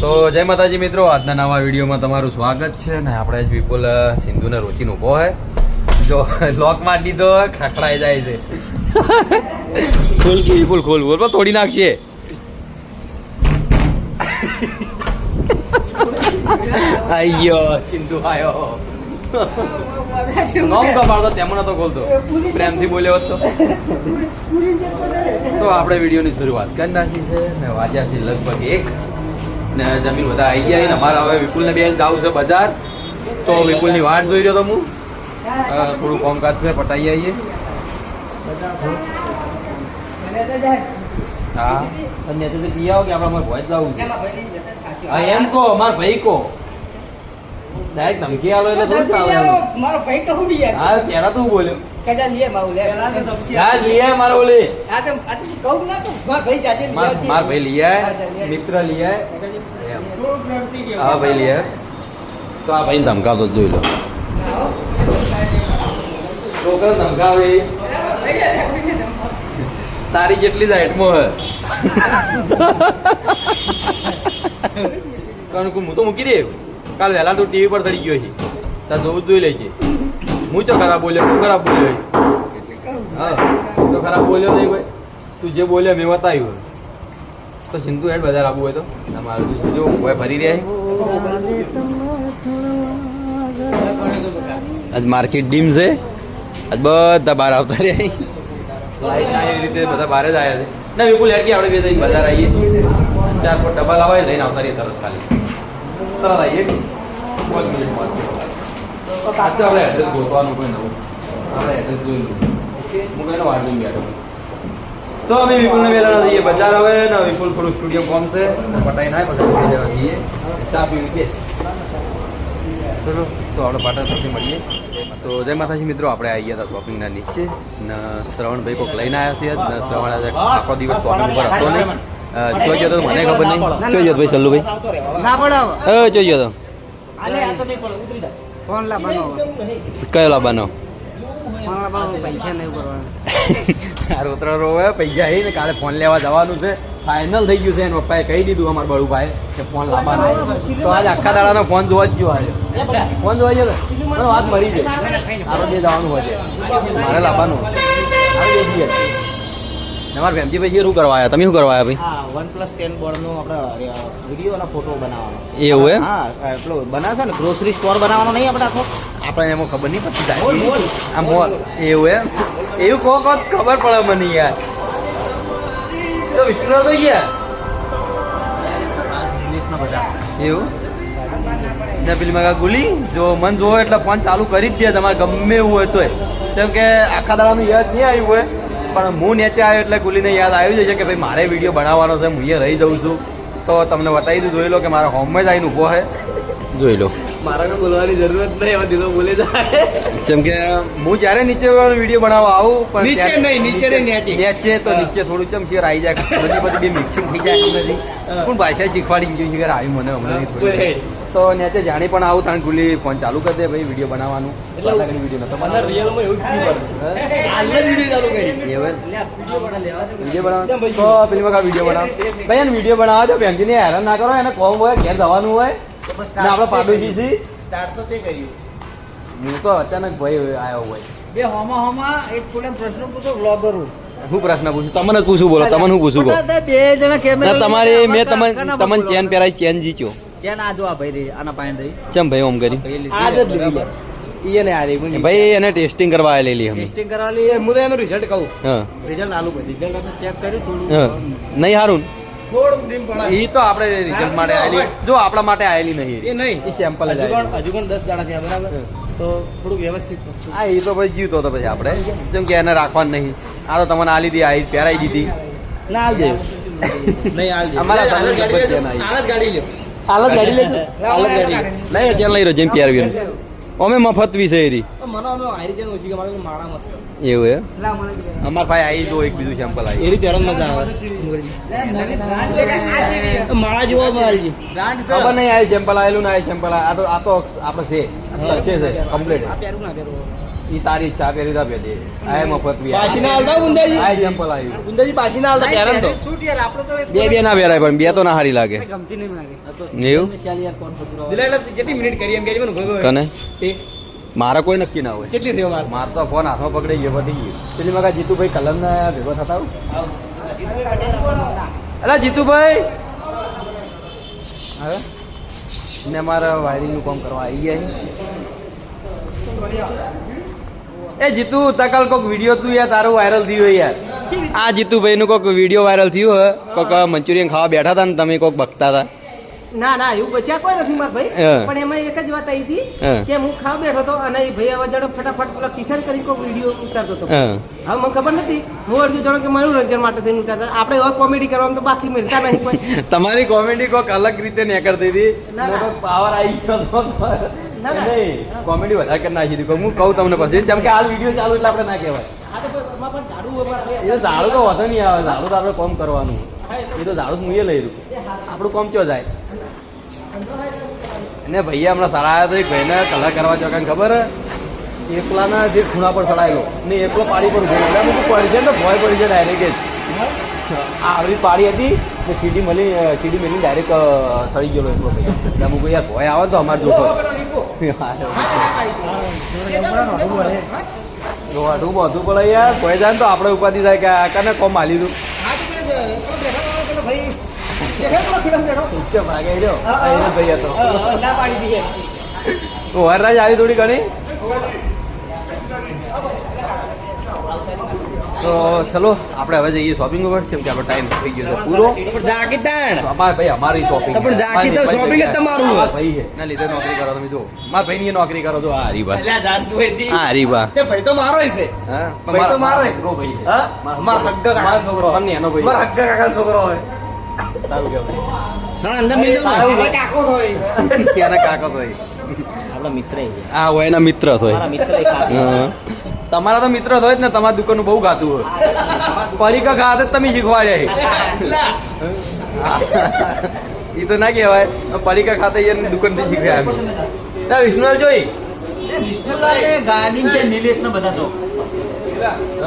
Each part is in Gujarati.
તો જય માતાજી મિત્રો આજના નવા વિડીયોમાં તમારું સ્વાગત છે ને આપણે જ વિપુલ સિંધુને રોચીને ઊભો હે. જો લોક મારી દીધો ખાખડાઈ જાય છે. ખોલ કે વિપુલ ખોલ બોલ તોડી નાખશે અయ్యో સિંધુ આયો. નોમ કપાડતો તેમને તો ખોલતો. પ્રેમથી બોલ્યો હોત તો. તો આપણે વિડીયોની શરૂઆત કરી નાખી છે ને વાંચ્યા છે લગભગ એક. ને જમીન બધા આવી ગયા ને અમારે હવે વિપુલને બેન જાવ છે બજાર. તો વિપુલની વાટ જોઈ રહ્યો તો હું. થોડું કામકાજ છે પટાઈ આવીએ. હા. અને તો પી આવો કે આપણે અમારે ભોજ લાવવું છે. હા એમ કહો અમાર ભાઈ કહો. ડાયરેક્ટ ધમકી આલો એટલે થોડું આવે મારો ભાઈ હા પેલા તું બોલ્યો. કદા લીએ મારું લે. હા મારો ઓલે. આ તો આ તો કહું? ના તો મારો ભાઈ માર હા, આય. મિત્ર એમ. હા ભાઈ લે. તો આ ભાઈ ધમકાવતો જ જોઈ લો. છોકરો ધમકાવે. તારી જેટલી જ હાઈટમાં હે કારણ કે હું તો મૂકી દે. કાલ વહેલા તું ટીવી પર ચડી ગયો છે. તાર જોવું જ જોઈ લેજે. હું ચો ખરાબ બોલ્યો તું ખરાબ બોલ્યો. હા તું તો ખરાબ બોલ્યો નહીં ભાઈ તું જે બોલ્યો મેં બતાવ્યું. તો સિંધુ હેડ બજાર આવવું હોય તો? તમારે જો કોઈ ફરી રહ્યા આજ માર્કેટ ડીમ છે. આજ બધા બહાર આવતા રહ્યા લાઈટ ના એવી રીતે બધા બહાર જ આવ્યા છે. ના, વિપુલ હેડ કે આપણે બે જઈને બજાર આવીએ? ચાર ફોટ ડબ્બા લાવાય લઈને આવતા રહીએ તરત ખાલી. તરત આવીએ. આપણે એડ્રેસ ગોતવાનું કોઈ નવું. આપણે એડ્રેસ જોઈ લઉં હું કઈ વાટ જોઈને બેઠો તો અમે વિપુલને વેલા જઈએ બજાર હવે ને વિપુલ થોડું સ્ટુડિયો કોમ છે. પટાઈ ના બધા જવા જઈએ. ચા પીવી કે? ચલો તો આપણે પાટણ સુધી મળીએ. તો જય માતાજી મિત્રો આપણે આવી ગયા હતા શોપિંગના નીચે. ને શ્રવણભાઈ કોઈક લઈને આવ્યા હતા ને શ્રવણ આજે આખો દિવસ શોપિંગ ઉપર હતો નહીં. જોઈ ગયો તો મને ખબર નહીં. જોઈ ગયો ભાઈ સલ્લુભાઈ ના પડે જોઈ ગયો તો. કયો લાવવાનો રોતરા રોવે પૈસા ને કાલે ફોન લેવા જવાનું છે. ફાઇનલ થઈ ગયું છે એને પપ્પાએ કહી દીધું અમારા બળુભાઈ કે ફોન લાવવાનો તો આજે આખા દાડાનો ફોન જોવા જ ગયો આજે. ફોન જોવા ગયો મને વાત મળી ગઈ આરો બે જવાનું હોય છે. મારે લાવવાનું તમારા ફેમજી ભાઈ શું કરવા આવ્યા? તમે શું કરવા આવ્યા હા વન પ્લસ ટેન બોર્ડનો આપણે વીડિયો અને ફોટો બનાવવાનો. એવું એમ? હા એટલો બનાવશે ને ગ્રોસરી સ્ટોર બનાવવાનો નહીં આપણે આખો? આપણે એમાં ખબર નહીં પડતી. જાય આ મોલ. એવું એમ? એવું કહો કહો ખબર પડે મને યાર. તો વિષ્ણુ તો ગયા? બધા એવું? ને પેલી મગા ગુલી જો મન જોવો એટલે ફોન ચાલુ કરી જ દે. તમારે ગમે એવું હોય તોય. કેમ કે આખા દાડાનું યાદ નહીં આવ્યું હોય. પણ હું નેચે આવ્યો એટલે ગુલીને યાદ આવી જશે કે ભાઈ મારે વીડિયો બનાવવાનો છે હું અહીંયા રહી જાઉં છું. તો તમને બતાવી દઉં જોઈ લો કે મારા હોમમાં જ આવીને ઊભો છે જોઈ લો. મારા બોલવાની જરૂરત નહીં એવા દીધો બોલે જાય. જેમ કે હું જ્યારે નીચે વીડિયો બનાવવા આવું પણ નીચે નહીં, નીચે નહીં, નીચે. નીચે તો નીચે થોડું ચમચી આવી જાય બધી બધી બે મિક્સિંગ થઈ જાય નથી પણ ભાષા શીખવાડી ગયું છે કે આવી મને હમણાં. તો નીચે જાણી પણ આવું તાણ ભૂલી ફોન ચાલુ કરી દે ભાઈ વીડિયો બનાવવાનું. એટલે વીડિયો નતો મને રિયલમાં એવું વીડિયો ચાલુ કરી. વીડિયો બનાવ તો પેલી વખત વીડિયો બનાવો. ભાઈ એને વીડિયો બનાવો તો બેંકીને હેરાન ના કરો એને કોમ હોય ઘેર જવાનું હોય. ને આપણે પાડોશી છીએ સ્ટાર્ટ તો તે કર્યું. હું તો અચાનક ભાઈ આવ્યો હોય. બે હોમા હોમા એક ફૂલે પ્રશ્ન પૂછો વ્લોગરો હું પ્રશ્ન પૂછું? તમને પૂછું બોલો? તમને હું પૂછું બોલો? બે જણા કેમેરા તમારે મેં તમને તમને ચેન પહેરાય ચેન જીત્યો. ચેન આ જો આ ભાઈ રહી આના પાણી રહી. ચમ ભાઈ ઓમ કરી? આ જ ભાઈ એને ટેસ્ટિંગ કરવા આવેલી અમે. ટેસ્ટિંગ કરવા લઈએ મુરે એનું રિઝલ્ટ કહું. હા. રિઝલ્ટ આલું રિઝલ્ટ ચેક કર્યું થોડું. નહીં હારું. એ તો આપણે રિઝલ્ટ માટે આવેલી જો આપણા માટે આવેલી એ. નહીં નહીં. એ સેમ્પલ જ હજુ પણ દસ દાડા થયા બરાબર? તો થોડું વ્યવસ્થિત હા એ તો પછી જીવતો હતો પછી આપણે. જેમ કે એને રાખવાનું નહીં. આ તો તમને આલી લીધી આવી પહેરાઈ દીધી. ના દેવું નહીં દેવું અમારા સામે ગાડી ચેન હાલ જ ગાડી લ્યો. હાલ ગાડી લેજો. હાલ જ ગાડી. લઈ અત્યારે લઈ રહ્યો જેમ પહેરવી અમે મફત વિશે એરી. મને અમે હારી જાય ઓછી કે મારા માળા મસ્ત. એવું એ અમાર ભાઈ આવી જો એક બીજું સેમ્પલ આવી એની ત્યારે મજા આવે. માળા જેવો મારી ખબર નહીં આવી સેમ્પલ આવેલું ના આવી સેમ્પલ આ તો આ તો આપણે છે. છે છે. કમ્પ્લીટ ઈ તારી ઈચ્છા કરી તા પેલી આ મફત બી પાછી ના હાલતા બુંદાજી? આ ચંપલ આવ્યું ગુંદાજી પાછી ના હાલતા પહેરણ તો. છૂટ યાર આપણે તો બે બે ના પહેરાય પણ બે તો ના હારી લાગે. ગમતી નહીં લાગે. એવું? ચાલ યાર કોણ પકડવા દિલા એટલે કેટલી મિનિટ કરી એમ કે મને કને? તે મારા કોઈ નક્કી ના હોય. કેટલી થયો માર માર તો ફોન હાથમાં પકડી ગયો પતી ગયું. પેલી મગા જીતુભાઈ કલમ ના ભેગો થતા અલા જીતુભાઈ! હવે? ને મારા વાયરિંગનું કામ કરવા આવી ગયા એ જીતુ તકાલ કોક વીડિયો તું યાર તારું વાયરલ થયું યાર. આ જીતુભાઈ નું કોક વીડિયો વાયરલ થયું હે કોક મંચુરિયન ખાવા બેઠા હતા ને તમે કોક બકતા હતા. ના ના એવું બચ્યા કોઈ નથી મારા ભાઈ. પણ એમાં એક જ વાત આવી હતી કે હું ખાવ બેઠો હતો અને એ ભાઈ હવે જડો ફટાફટ પેલો કિશન કરી કોઈ વીડિયો ઉતારતો હતો. હવે મને ખબર નથી. હું અડધું જણો કે મનોરંજન માટે થઈને ઉતારતા આપણે હવે કોમેડી કરવાનું તો બાકી મળતા નહીં કોઈ. તમારી કોમેડી કોઈક અલગ રીતે નીકળતી હતી. પાવર આવી ગયો કોમેડી વધારે કરી નાખી હતી હું કહું તમને પછી જેમ કે આ વીડિયો ચાલુ એટલે આપણે ના કહેવાય. એ ઝાડુ તો વધુ નહીં આવે. ઝાડુ તો આપણે કોમ કરવાનું. એ તો ઝાડુ હું એ લઈ રહ્યું આપણું કોમ ચો જાય? અને ભૈયા હમણાં સારા આવ્યા તો એક ભાઈને કલર કરવા જો કાંઈ ખબર? એકલાના જે ખૂણા પર ચડાયેલો ને એકલો પાડી પર ઊભો એટલે બધું પડી છે ને ભોય પડી છે ડાયરેક્ટ જ. આ આવડી પાડી હતી ને સીડી મળી સીડી મેલી ડાયરેક્ટ સડી ગયેલો એકલો એટલે હું અમુક યાર ભોય આવે તો અમારે જોતો. જોવાટું બધું પડે. યાર. ભોય જાય તો આપણે ઉપાધિ થાય કે આ કને કોમ માલી દઉં ઉચ્ચ ભાગે રહ્યો આ એને ભાઈ હતો ના પાડી દીધી વરરાજ આવી થોડી ઘણી તો ચલો આપણે હવે જઈએ શોપિંગ ઉપર કેમ કે આપણો ટાઈમ થઈ ગયો છે પૂરો અમારે ભાઈ અમારી શોપિંગ તો તો જ તમારું ભાઈ છે ના લીધે નોકરી કરો તમે જો મારા ભાઈ ની નોકરી કરો છો આ હરીબા તી. આ હરીબા તે ભાઈ તો મારો છે હા ભાઈ તો મારો છે. હગરો ભાઈ હા? મારો હગ્ગા કાકા છોકરો. એનો ભાઈ મારા હગ્ગા કાકા છોકરો હોય સણ અંદર મિલ કાકો હોય. કાકો આપણા મિત્ર હોય એના મિત્ર. તમારા તો મિત્ર હોય જ ને તમારા દુકાનનું બહુ ગાતું હોય. પરીકા ખાતે તમે શીખવાડ્યા એ તો ના કહેવાય પરીકા ખાતે એની દુકાનથી શીખ્યા અમે. ના વિષ્ણુ જોઈ? ગાડી છે નિલેશ ને બધા તો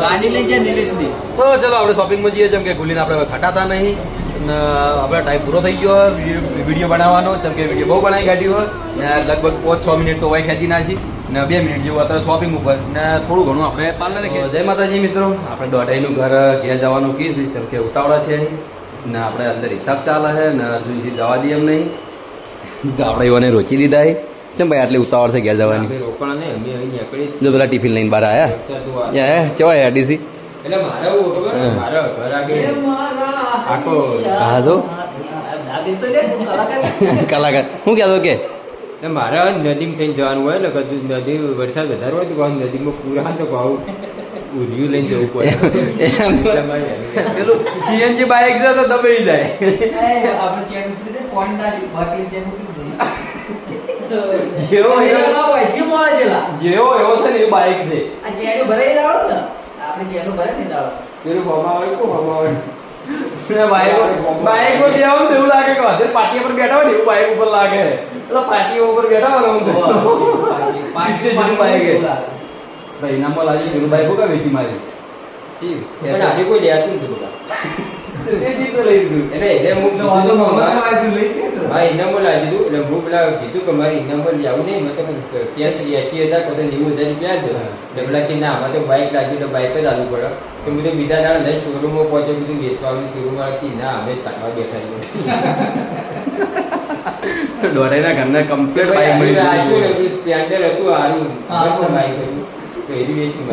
ગાડી લઈ જાય નિલેશની તો ચલો આપણે શોપિંગમાં જઈએ જેમ કે ભૂલીને આપણે ખટાતા નહીં. ને આપણે ટાઈમ પૂરો થઈ ગયો હોય વીડિયો બનાવવાનો કેમ કે વીડિયો બહુ બનાવી કાઢ્યો હોય ને લગભગ પાંચ છ મિનિટ તો વાય ખેંચી નાખી ને બે મિનિટ જેવું અત્યારે શોપિંગ ઉપર ને થોડું ઘણું આપણે પાર્લર જય માતાજી મિત્રો. આપણે દોઢાઈનું ઘર ઘેર જવાનું કીધું કેમ કે ઉતાવળા છે ને આપણે અંદર હિસાબ ચાલે છે ને અર્જુનજી જવા દઈએ એમ નહીં. તો આપણે એવાને રોચી લીધા છે. ચમ ભાઈ આટલી ઉતાવળ છે ઘેર જવાની? રોકણા ને અમે અહીં નીકળી જ પેલા ટિફિન લઈને બહાર આવ્યા હે ચવાય ડીસી એટલે મારે. ઘર આગળ આખો હા તો કલાકાર. હું કહેતો કે મારે નદીમાં થઈને જવાનું હોય એટલે કદું નદી વરસાદ વધારે હોય તો નદીમાં પૂરા તો કહું ઉરિયું લઈને જવું પડે પેલું સીએનજી બાઇક છે તો દબાઈ જાય આપણે ચેન ઉતરી જાય, point ના બાકી ચેન ઉતરી જેવો એવો? જેવો એવો છે ને એ બાઇક છે આ ચેનો ભરાઈ લાવો ને આપણે ચેનો ભરાય ને લાવો પેલું હમા આવે શું આવે બાઇક પર બેહો ને એવું લાગે કે હશે પાટિયા પર બેઠા હોય ને એવું બાઇક ઉપર લાગે. એટલે પાટિયા ઉપર બેઠા હોય ને હું પાટિયા લાગે. ભાઈ નામ લાગી પેલું બાઈક હોકા વેચી મારી? જી. કોઈ લેતું નથી બધા. એટલે એને હું નહીં, ઇનામો લાવી દીધું. એટલે હું પેલા કીધું કે મારે ઇનામો લેવું નહીં. મતલબ એસી હજાર કદાચ નેવું હજાર રૂપિયા જ એટલે પેલા કે ના આમાં તો બાઇક લાગ્યું તો બાઇક જ આવવું પડે. તો હું તો બીજા દાડા લઈ શોરૂમમાં પહોંચ્યો બધું વેચવાનું શોરૂમ વાળા કે ના અમે કાઢવા બેઠા દોઢાઈના ઘરના કમ્પ્લેટ બાઇક મળી સ્પ્લેન્ડર હતું હા. બાઇક હતું. તો એની વેચી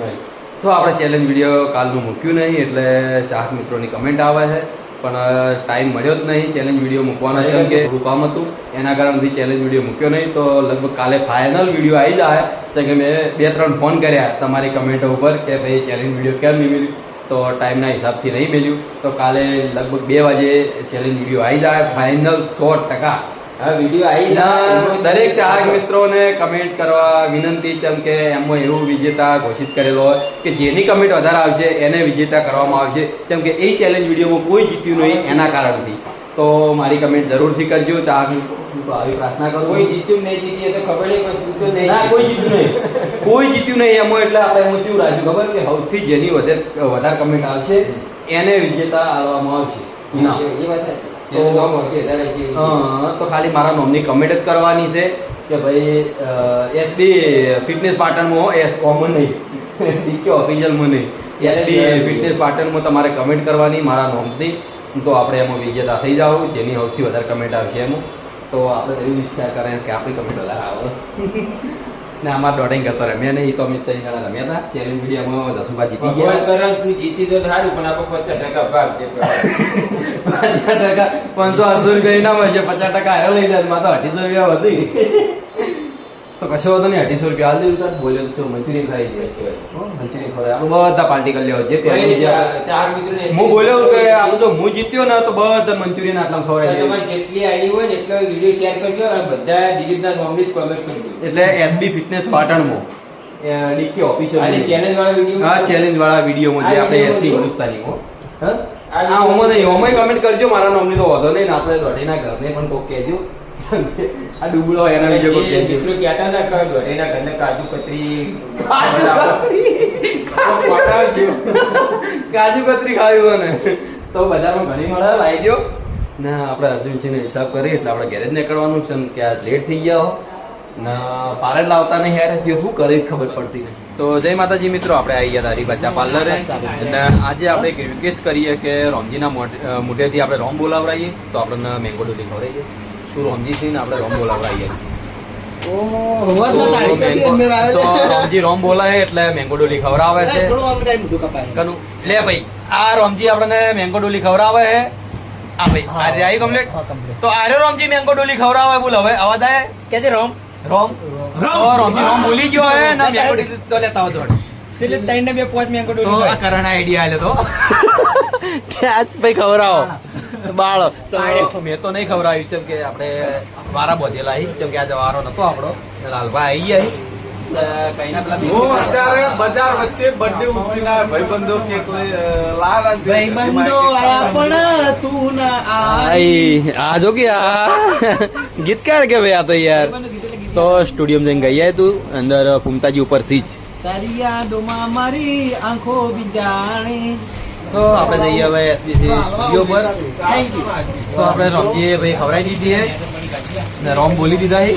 મારી. તો આપણે ચેલેન્જ વીડિયો કાલનું મૂક્યું નહીં, એટલે ચાર મિત્રોની કમેન્ટ આવે છે. પણ ટાઈમ મળ્યો જ નહીં ચેલેન્જ વીડિયો મૂકવાનો કેમ કે કામ હતું. એના કારણથી ચેલેન્જ વીડિયો મૂક્યો નહીં. તો લગભગ કાલે ફાઇનલ વીડિયો આવી જાય. તો કે મેં બે ત્રણ ફોન કર્યા તમારી કમેન્ટો ઉપર કે ભાઈ ચેલેન્જ વીડિયો કેમ નહીં મળ્યું? તો ટાઈમના હિસાબથી નહીં મળ્યું. તો કાલે લગભગ બે વાગે ચેલેન્જ વીડિયો આવી જાય. ફાઇનલ સો ટકા. હા વીડિયો આવી ના, દરેક ચાહક મિત્રોને કમેન્ટ કરવા વિનંતી કેમ કે એમાં એવું વિજેતા ઘોષિત કરેલો હોય કે જેની કમેન્ટ વધારે આવશે એને વિજેતા કરવામાં આવશે. કેમ કે એ ચેલેન્જ વિડીયોમાં કોઈ જીત્યું નહીં એના કારણથી. તો મારી કમેન્ટ જરૂરથી કરજો. ચા હું આવી પ્રાર્થના કરું કોઈ જીત્યું નહીં જીતી એ તો ખબર નહીં કોઈ જીત્યું નહીં. કોઈ જીત્યું નહીં એમાં એટલે આપણે એમાં કેવું રાખ્યું ખબર કે સૌથી જેની વધારે વધારે કમેન્ટ આવશે એને વિજેતા આપવામાં આવશે. એ- વાત તે ખાલી મારા નોમની કમેન્ટ જ કરવાની છે કે ભાઈ એસબી ફિટનેસ પાટણમાં એસ કોમન નહીં. ડીકે ઓફિશિયલમાં નહીં. એસબી ફિટનેસ પાટણમાં તમારે કમેન્ટ કરવાની મારા નોમથી. તો આપણે એમાં વિજેતા થઈ જાવ જેની સૌથી વધારે કમેન્ટ આવશે એમાં. તો આપણે એવી ઈચ્છા કરે કે આપણી કમેન્ટ વધારે આવે. ને અમારે ડોટિંગ કરતા રમ્યા નહીં તો અમે ત્રણ જણા રમ્યા હતા. ચેલેન્જ વિડીયોમાં જસુભા જીતી ગયા. કરે તું જીતી તો સારું પણ આપણે પચાસ ટકા ભાગ છે. પચાસ ટકા પાંચસો આઠસો રૂપિયા ના મળશે પચાસ ટકા હારો લઈ જાય મારે તો અઢીસો રૂપિયા વધી. તો કશો વાંધો નહીં અઢીસો રૂપિયા. હાલ દીધું બોલ્યો તો મંચુરિયન ખાઈ જશે ખવડાવે. આપણે બધા પાર્ટી કરી લેવા જે ચાર- મિત્રો હું બોલ્યો કે આપણે તો હું જીત્યો ને તો બધા મંચુરિયન આટલા ખવડાવી તમારી જેટલી આઈડી હોય ને એટલો વીડિયો શેર કરજો અને બધા દિલીપના નામની જ કોમેન્ટ કરજો. એટલે એસબી ફિટનેસ પાટણમાં. ડીકે અને ઓફિશિયલ ચેલેન્જ વાળા વીડિયો હા ચેલેન્જ વાળા વિડીયોમાં જે આપણે એસબી હિન્દુસ્તાનીમાં હા. આ હા video નહીં માં કમેન્ટ કરજો મારા નામની તો વાંધો નહીં ને આપણે દોઢીના ઘરને પણ કોક કહેજો. આ ડુબળો એના વિશે કોક કહેજો. મિત્રો કહેતા ના કે દોઢેના ઘરને કાજુ કતરી કાજુ પટાવજો. કાજુ કતરી ખાવી ને તો બજારમાં ઘણી મળે લાવી ના આપણે અર્જુનસિંહનો હિસાબ કરીએ એટલે આપણે ગેરેજ નીકળવાનું છે કે આજ લેટ થઈ ગયા હો. ને પાર્લર લાવતા નહીં યાર. કે શું કરે ખબર પડતી નથી. તો જય માતાજી મિત્રો આપણે આવી ગયા તારી બચ્ચા પાર્લરે અને આજે આપણે એક રિક્વેસ્ટ કરીએ કે રોમજીના મોઢેથી આપણે રોમ બોલાવડાવીએ તો આપણને મેંગો ડોલી ખવડાવીએ શું રોમજી ને આપણે રોમ બોલાવડાવીએ રોમજી રોમ બોલાય એટલે મેંગો ડોલી ખવડાવે છે. કનું લે ભાઈ આ રોમજી આપણને મેંગો ડોલી ખવડાવે છે. આ ભાઈ આજે આવી કમ્પ્લીટ તો આર્યો રોમજી મેંગો ડોલી ખવડાવે બોલ હવે અવાજ આવે? કે રોમ? રોમ? રોમજી રોમ બોલી ગયો હે ને મેંગો ડોલી તો લેતા આવો જોડે એટલે ત્રણ ને બે પાંચ મેં તો આ કરણ આઈડિયા આલે તો. કે આજ ભાઈ ખવડાવો. બાળ. તો મેં તો નહીં ખવડાવ્યું કે આપણે વારા બોધેલા હી કેમ કે આજે વારો નતો આપણો. લાલભાઈ આવી ગયા હી. એટલે કઈ ના પેલા હું અત્યારે બજાર વચ્ચે બર્થડે ઉઠીના ભાઈબંધો કેક લઈ અ, ભાઈબંધો પણ તું ના આઈ આ જો કે આ ગીતકાર કે ભાઈ આ તો યાર. તો સ્ટુડિયમ જઈને ગઈ આય તું અંદર ફૂમતાજી ઉપર સીચ તારી યાદોમાં મારી આંખો બીજાણે. તો આપણે જઈએ હવે SBC પર. તો આપણે રોમજીએ ભાઈ ખવડાવી દીધી હે ને રોમ બોલી દીધા હે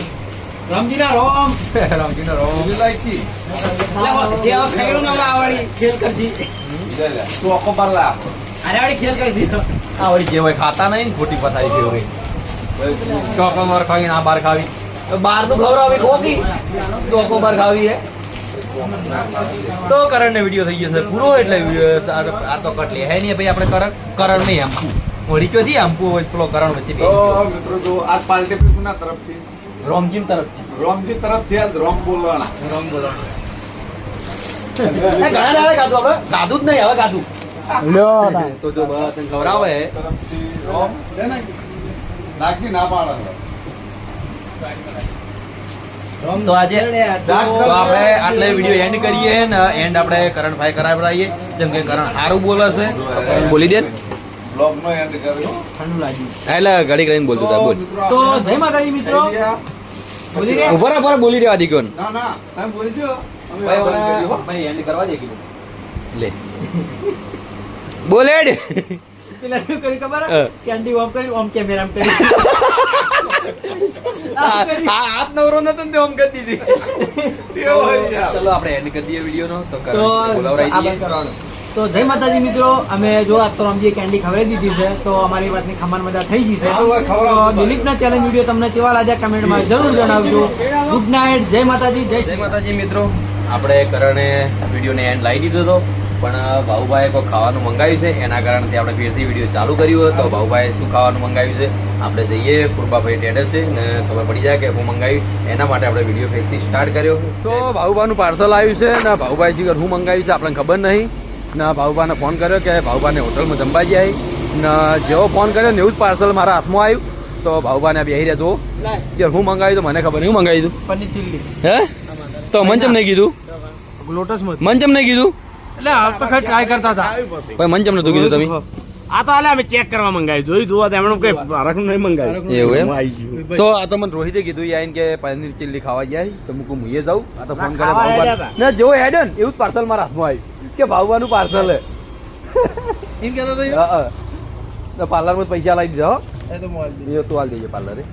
રમજીના રોમ. રોમજીનો રોમ. લાઈકી. જે ખૈરું ના આવડી ખેલ કરજી. તું આખો બાર લાવ. અરે આવડી ખેલ કરજી. આ વળી જે હોય ખાતા નહીં ને ખોટી પતાવી જેવું હોય. ચોકો બાર ખાવી ના બાર ખાવી. તો બાર તો ખવડાવી ખોકી ચોકો બાર ખાવી હે તો કરણ ને વીડિયો થઈ ગયો છે પૂરો એટલે આ- તો કટ લે હે નહીં ભાઈ આપણે કરણ? કરણ નહીં આમ વળી ક્યો થી આમ પેલો કરણ વચ્ચે તો મિત્રો જો આ પાલટી પીપુના તરફથી. રોમજીન તરફથી. રોમજી તરફથી આજ રોમ બોલવાના. રોમ બોલવાના. ઘણા દાડા ગાધું આપણે? ગાધું જ નહીં હવે ગાધું. તો જો બસ ગૌરાવે રોમ. નાખી ના પાડે. તો આજે તો. આપણે આટલે વીડિયો એન્ડ કરીએ ને એન્ડ આપણે કરણભાઈ કરાવડાવીએ જેમ કે કરણ સારું બોલે છે. બોલી દે. એટલે ઘડી કરીને બોલતું હતા બોલ. તો જય માતાજી મિત્રો. બોલી રહ્યા? ઊભા રહો, ઊભા બોલી રહ્યા દીકરો ના ના તમે બોલજો ભાઈ બંધ કર્યું, હો. ભાઈ એન્ડ કરવા દે લે. બોલેડ પેલા શું કર્યું ખબર? હા. કેન્ડી ઓમ કરી ઓમ કેમેરા કરી હાથ નવરો નતો ને તે કરી દીધી. તે હોય યાર. ચલો આપણે એન્ડ કરી દઈએ વીડિયો નો તો તો કરણ બોલાવડાવી આ દઈએ બંધ કરવાનું. તો જય માતાજી મિત્રો અમે જો આ તો કેન્ડી ખવડાવી દીધી છે તો અમારી વાતની ખમાન મજા થઈ ગઈ છે. દિલીપના ચેલેન્જ વીડિયો તમને કેવા લાગ્યા કમેન્ટમાં જરૂર જણાવજો. ગુડ નાઇટ જય માતાજી જય જય માતાજી મિત્રો. આપણે કરણે વિડીયોને એન્ડ લાવી દીધો હતો પણ ભાઉભાઈએ કોઈ ખાવાનું મંગાવ્યું છે? એના કારણથી આપણે ફેરથી વીડિયો ચાલુ કર્યું તો ભાઉભાઈએ શું ખાવાનું મંગાવ્યું છે? આપણે જઈએ કૃપાભાઈ ટેડે છે ને ખબર પડી જાય કે હું મંગાવ્યું. એના માટે આપણે વીડિયો ફેરથી સ્ટાર્ટ કર્યો. તો ભાઉભાનું પાર્સલ આવ્યું છે ને ભાઉભાઈ જીગર હું મંગાવ્યું છે આપણને ખબર નહીં. ને ભાઉભાને ફોન કર્યો કે ભાઉભાને હોટલમાં જમવા જાય. ને જેવો ફોન કર્યો ને એવું જ પાર્સલ મારા હાથમાં આવ્યું. તો ભાવભાને બેહી રહ્યા જુઓ કે હું મંગાવ્યું તો મને ખબર નહીં હું મંગાવ્યું પનીર ચીલી હે? તો મન ચમ નહીં કીધું? લોટસ મન ચમ નહીં કીધું? એટલે આ તો ખાલી ટ્રાય કરતા હતા. ભાઈ મન ચમ નતું કીધું તમે? આ તો હાલે અમે ચેક કરવા મંગાવ્યું. જોઈ જોવા તો એમણે કઈ હરખ નહીં મંગાવ્યું એવું એમ? તો આ તો મને રોહિતે કીધું યાર કે પનીર ચીલી ખાવા જાય તો હું કહું મુએ જાઉં. આ તો ફોન કરે. ના જો હેડન એવું જ પાર્સલ મારા હાથમાં આવ્યું. કે ભાવવાનું પાર્સલ હે એમ કહેતો હતો હા, હા. તો પાર્લરમાં પૈસા લાવી દીધા એ તો મોલ એ તું હાલ દેજે પાર્લરે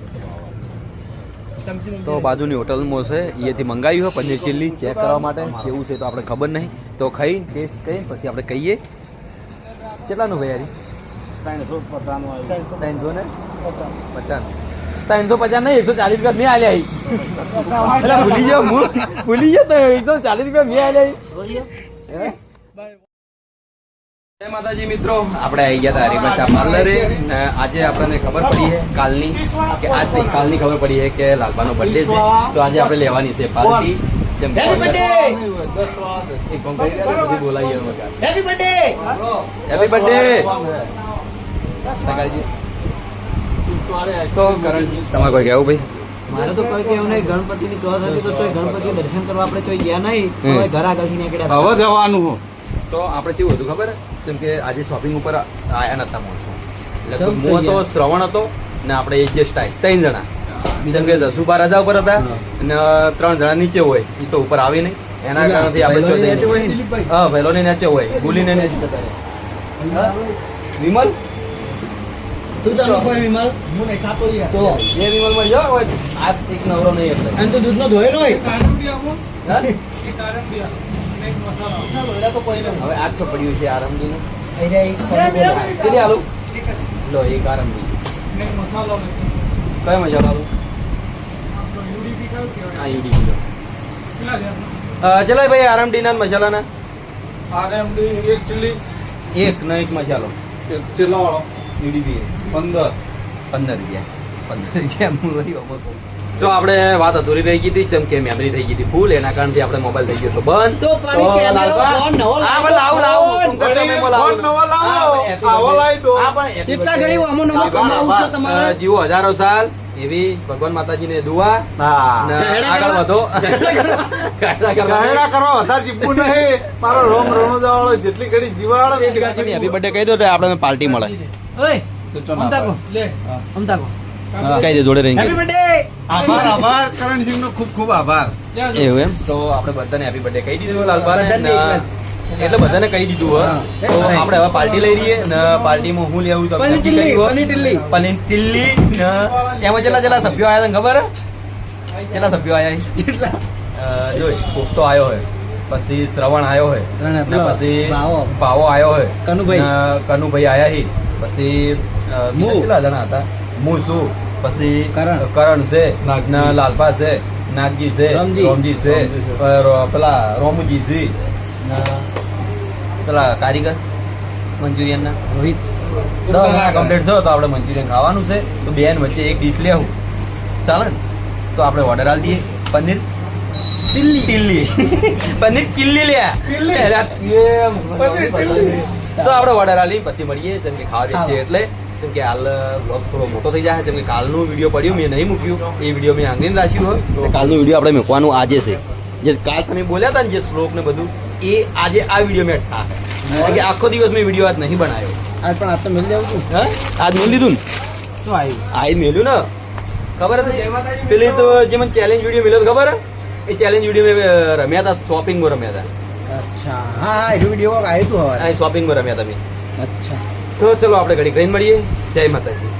તો બાજુની હોટલમાં છે એથી મંગાવ્યું હોય પનીર ચીલી ચેક કરવા માટે. કેવું છે તો આપણે ખબર નહીં. તો ખાઈ ટેસ્ટ કરી પછી આપણે કહીએ. કેટલાનું ભાઈ યારી ત્રણસો પચાસનું ત્રણસો ને પચાસ. ત્રણસો પચાસ નહીં એકસો ચાલીસ રૂપિયા મેં આલ્યા. એટલે ભૂલી ગયો ભૂલી ગયો તો એકસો ચાલીસ રૂપિયા મેં આલ્યા હે? જય માતાજી મિત્રો આપણે આવી ગયા હતા હરિભા પાર્લરે. આજે આપણને ખબર પડી છે કાલની કે આજ નહીં કાલની ખબર પડી છે કે લાલબાનો બર્થડે છે. તો આજે આપણે લેવાની છે પાર્ટી જેમ હેપી બર્થડે દે, પછી અમે હેપી બર્થડે હેપી બર્થડે તો કરણ તમારે કોઈ કહેવું ભાઈ? મારે તો કોઈ કેવું નહીં. ગણપતિની ચોથ હતી તો ચોય ગણપતિ દર્શન કરવા આપણે ચોય ગયા નહીં. ઘર આગળથી નીકળ્યા હવે જવાનું તો આપણે કેવું હતું ખબર? જેમ કે આજે શોપિંગ ઉપર આયા નતા માણસો એટલે હું હતો શ્રવણ હતો ને આપણે એક જે સ્ટાઇલ ત્રણ જણા. જેમ કે રજા ઉપર હતા અને ત્રણ જણા નીચે હોય. એ તો ઉપર આવી નહીં. એના કારણથી આપણે? હા ભૈલોની નીચે હોય. ભૂલીને નેચે જતા વિમલ? તું ચાલો. કોઈ વિમલ? તો એ વિમલમાં જો હોય આ એક નવરો નહીં એટલે. અને તું દૂધનો ધોયેલો હોય? હા? હવે આજ તો પડ્યું છે આરામજી નું. કેટલી આલુ લો એક આરામજી. કયો મસાલો આલુ? હા યુડી કિલો ચલો ભાઈ આરામડી ના મસાલાના? આરએમડી એક ચીલી. એક ને એક મસાલો. એક ચીલા વાળો યુડીપી પંદર. પંદર રૂપિયા. પંદર રૂપિયા હું કહું. તો આપણે વાત અધૂરી રહી ગઈ હતી ચમ કે મેમરી થઈ ગઈ હતી ફૂલ એના કારણથી આપણે મોબાઈલ થઈ ગયો તો બંધ. તો જીવો હજારો સાલ એવી ભગવાન માતાજીને ને દુવા આગળ? વધો. જીવવું નહીં. મારો રોમ વાળો જેટલી ઘડી જીવાડો હેપી બર્થડે કહી દો તો આપણે પાર્ટી મળે. લે અમતાકો. કહી દે જોડે રહી હેપી બર્થડે આભાર આભાર. કરણસિંહ નો ખૂબ ખૂબ આભાર. એવું એમ? તો આપણે બધાને હેપી બર્થડે કહી દીધું લાલબા એટલે બધાને કહી દીધું હોય તો આપણે હવે પાર્ટી લઈ રહીએ ને પાર્ટીમાં હું લેવું તો પનીર ટિલ્લી, પનીર ટિલ્લી. ને એમાં કેટલા કેટલા સભ્યો આવ્યા તને ખબર કેટલા સભ્યો આવ્યા કેટલા? જો કોક તો આવ્યો હોય. પછી શ્રવણ આવ્યો હોય. ને પછી પાવો. આયો આવ્યો હોય. કનુભાઈ. કનુભાઈ આવ્યા હી પછી મુ. કેટલા જણા હતા? હું છું પછી કરણ. કરણ છે લાલપા છે નાગજી છે રોમજી. છે પેલા રોમજી છે. પેલા કારીગર મંચુરિયન ના રોહિત કમ્પ્લીટ થયો તો આપણે મંચુરિયન ખાવાનું છે. તો બેન વચ્ચે એક ડીશ લેવું ચાલે ને? તો આપણે ઓર્ડર આલ દઈએ. Paneer. Chilli. Chilli. Paneer chilli લે. અરે કેમ? તો આપણે ઓર્ડર આલી પછી મળીએ. જેમ કે ખાવા જઈએ એટલે. જેમ કે હાલ વર્ક થોડો મોટો થઈ જાય જેમ કે કાલનું વીડિયો પડ્યું મેં નહીં મૂક્યું. એ વીડિયો મેં આંગળીને રાખ્યું હોય. તો કાલનું વીડિયો આપણે મૂકવાનું આજે છે. જે કાલ તમે બોલ્યા હતા ને જે શ્લોક ને બધું એ આજે આ વીડિયો મેં ઠા કે આખો દિવસ મેં વીડિયો આજ નહીં બનાવ્યો. આજ પણ આજ તો મિલ લેવું છું. હા? આજ મેં લીધું ને? શું આવ્યું આજ મેલ્યું ને? ખબર હતી? પેલી તો જે મને ચેલેન્જ વીડિયો મળ્યો ખબર? એ ચેલેન્જ વીડિયો મેં રમ્યા હતા શોપિંગમાં રમ્યા હતા. અચ્છા. હા હા એ વીડિયો આવ્યું હતું હવે. શોપિંગમાં રમ્યા તમે અચ્છા. તો ચલો આપણે ઘડી રહીને મળીએ. જય માતાજી.